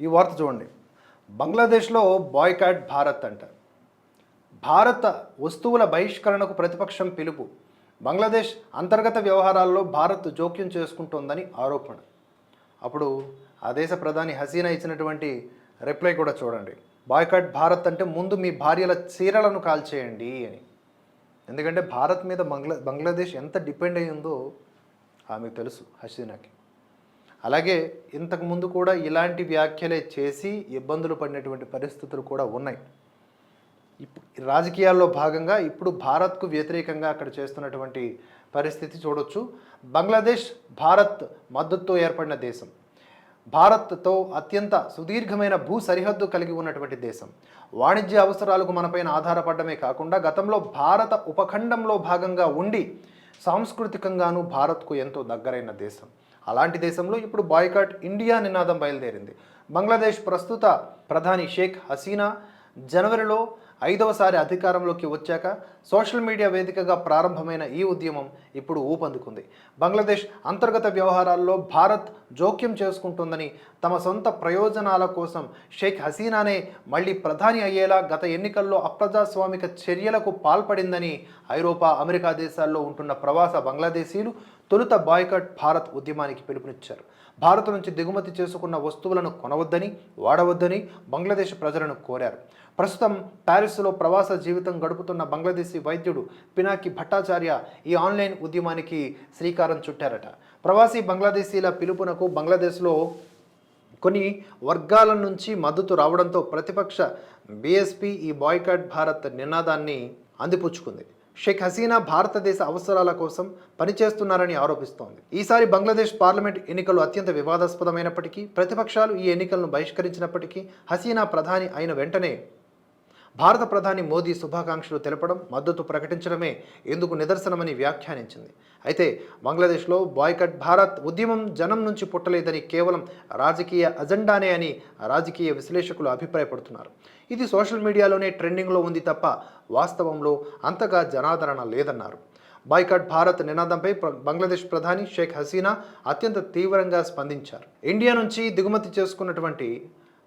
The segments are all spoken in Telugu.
ఈ వార్త చూడండి. బంగ్లాదేశ్లో బాయ్కాట్ భారత్ అంట. భారత వస్తువుల బహిష్కరణకు ప్రతిపక్షం పిలుపు. బంగ్లాదేశ్ అంతర్గత వ్యవహారాల్లో భారత్ జోక్యం చేసుకుంటోందని ఆరోపణ. అప్పుడు ఆ దేశ ప్రధాని హసీనా ఇచ్చినటువంటి రిప్లై కూడా చూడండి. బాయ్కాట్ భారత్ అంటే ముందు మీ భార్యల చీరలను కాల్చేయండి అని. ఎందుకంటే భారత్ మీద బంగ్లా బంగ్లాదేశ్ ఎంత డిపెండ్ అయ్యిందో ఆమెకు తెలుసు హసీనాకి. అలాగే ఇంతకు ముందు కూడా ఇలాంటి వ్యాఖ్యలే చేసి ఇబ్బందులు పడినటువంటి పరిస్థితులు కూడా ఉన్నాయి. ఇప్పుడు రాజకీయాల్లో భాగంగా ఇప్పుడు భారత్కు వ్యతిరేకంగా అక్కడ చేస్తున్నటువంటి పరిస్థితి చూడొచ్చు. బంగ్లాదేశ్ భారత్ మద్దతుతో ఏర్పడిన దేశం. భారత్తో అత్యంత సుదీర్ఘమైన భూ సరిహద్దు కలిగి ఉన్నటువంటి దేశం. వాణిజ్య అవసరాలకు మనపైన ఆధారపడమే కాకుండా గతంలో భారత ఉపఖండంలో భాగంగా ఉండి సాంస్కృతికంగాను భారత్కు ఎంతో దగ్గరైన దేశం. అలాంటి దేశంలో ఇప్పుడు బాయ్కాట్ ఇండియా నినాదం బయలుదేరింది. బంగ్లాదేశ్ ప్రస్తుత ప్రధాని షేక్ హసీనా జనవరిలో ఐదవసారి అధికారంలోకి వచ్చాక సోషల్ మీడియా వేదికగా ప్రారంభమైన ఈ ఉద్యమం ఇప్పుడు ఊపందుకుంది. బంగ్లాదేశ్ అంతర్గత వ్యవహారాల్లో భారత్ జోక్యం చేసుకుంటుందని తమ సొంత ప్రయోజనాల కోసం షేక్ హసీనానే మళ్ళీ ప్రధాని అయ్యేలా గత ఎన్నికల్లో అప్రజాస్వామిక చర్యలకు పాల్పడిందని ఐరోపా అమెరికా దేశాల్లో ఉంటున్న ప్రవాస బంగ్లాదేశీలు తొలుత బాయ్కట్ భారత్ ఉద్యమానికి పిలుపునిచ్చారు. భారత్ నుంచి దిగుమతి చేసుకున్న వస్తువులను కొనవద్దని వాడవద్దని బంగ్లాదేశ్ ప్రజలను కోరారు. ప్రస్తుతం ప్యారిస్లో ప్రవాస జీవితం గడుపుతున్న బంగ్లాదేశీ వైద్యుడు పినాకి భట్టాచార్య ఈ ఆన్లైన్ ఉద్యమానికి శ్రీకారం చుట్టారట. ప్రవాసీ బంగ్లాదేశీల పిలుపునకు బంగ్లాదేశ్లో కొన్ని వర్గాల నుంచి మద్దతు రావడంతో ప్రతిపక్ష బీఎస్పీ ఈ బాయ్కాట్ భారత్ నినాదాన్ని అందిపుచ్చుకుంది. షేక్ హసీనా భారతదేశ అవసరాల కోసం పనిచేస్తున్నారని ఆరోపిస్తోంది. ఈసారి బంగ్లాదేశ్ పార్లమెంట్ ఎన్నికలు అత్యంత వివాదాస్పదమైనప్పటికీ ప్రతిపక్షాలు ఈ ఎన్నికలను బహిష్కరించినప్పటికీ హసీనా ప్రధాని అయిన వెంటనే భారత ప్రధాని మోదీ శుభాకాంక్షలు తెలపడం మద్దతు ప్రకటించడమే ఎందుకు నిదర్శనమని వ్యాఖ్యానించింది. అయితే బంగ్లాదేశ్లో బాయ్కట్ భారత్ ఉద్యమం జనం నుంచి పుట్టలేదని కేవలం రాజకీయ అజెండానే అని రాజకీయ విశ్లేషకులు అభిప్రాయపడుతున్నారు. ఇది సోషల్ మీడియాలోనే ట్రెండింగ్లో ఉంది తప్ప వాస్తవంలో అంతగా జనాదరణ లేదన్నారు. బాయ్కాట్ భారత్ నినాదంపై బంగ్లాదేశ్ ప్రధాని షేక్ హసీనా అత్యంత తీవ్రంగా స్పందించారు. ఇండియా నుంచి దిగుమతి చేసుకున్నటువంటి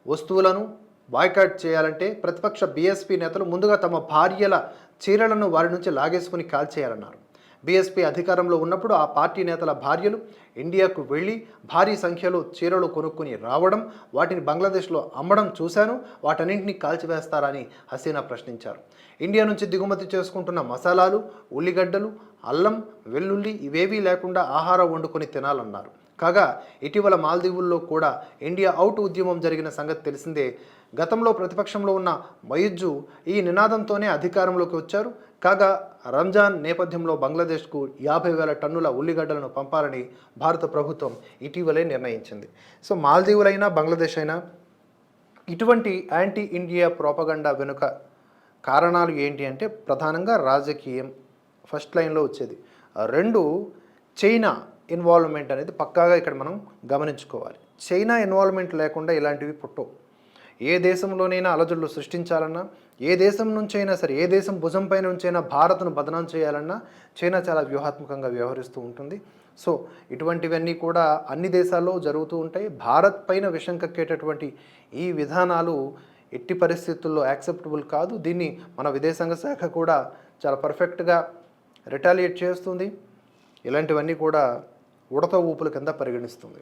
వస్తువులను బాయ్కాట్ చేయాలంటే ప్రతిపక్ష బీఎస్పీ నేతలు ముందుగా తమ భార్యల చీరలను వారి నుంచి లాగేసుకుని కాల్చేయాలన్నారు. బీఎస్పీ అధికారంలో ఉన్నప్పుడు ఆ పార్టీ నేతల భార్యలు ఇండియాకు వెళ్ళి భారీ సంఖ్యలో చీరలు కొనుక్కుని రావడం వాటిని బంగ్లాదేశ్లో అమ్మడం చూశాను వాటన్నింటినీ కాల్చివేస్తారని హసీనా ప్రశ్నించారు. ఇండియా నుంచి దిగుమతి చేసుకుంటున్న మసాలాలు ఉల్లిగడ్డలు అల్లం వెల్లుల్లి ఇవేవీ లేకుండా ఆహారం వండుకొని తినాలన్నారు. కాగా ఇటీవల మాల్దీవుల్లో కూడా ఇండియా అవుట్ ఉద్యమం జరిగిన సంగతి తెలిసిందే. గతంలో ప్రతిపక్షంలో ఉన్న మయుజ్జు ఈ నినాదంతోనే అధికారంలోకి వచ్చారు. కాగా రంజాన్ నేపథ్యంలో బంగ్లాదేశ్కు యాభై వేల టన్నుల ఉల్లిగడ్డలను పంపాలని భారత ప్రభుత్వం ఇటీవలే నిర్ణయించింది. సో మాల్దీవులైనా బంగ్లాదేశ్ అయినా ఇటువంటి యాంటీ ఇండియా ప్రోపగండా వెనుక కారణాలు ఏంటి అంటే ప్రధానంగా రాజకీయం ఫస్ట్ లైన్లో వచ్చేది. రెండు చైనా ఇన్వాల్వ్మెంట్ అనేది పక్కాగా ఇక్కడ మనం గమనించుకోవాలి. చైనా ఇన్వాల్వ్మెంట్ లేకుండా ఇలాంటివి పుట్టవు. ఏ దేశంలోనైనా అలజడులు సృష్టించాలన్నా ఏ దేశం నుంచైనా సరే ఏ దేశం భుజం పైన నుంచైనా భారత్ను బదనాం చేయాలన్నా చైనా చాలా వ్యూహాత్మకంగా వ్యవహరిస్తూ ఉంటుంది. సో ఇటువంటివన్నీ కూడా అన్ని దేశాల్లో జరుగుతూ ఉంటాయి. భారత్ పైన విషం కక్కేటటువంటి ఈ విధానాలు ఎట్టి పరిస్థితుల్లో యాక్సెప్టబుల్ కాదు. దీన్ని మన విదేశాంగ శాఖ కూడా చాలా పర్ఫెక్ట్గా రిటాలియేట్ చేస్తుంది. ఇలాంటివన్నీ కూడా ఉడత ఊపుల కింద పరిగణిస్తుంది.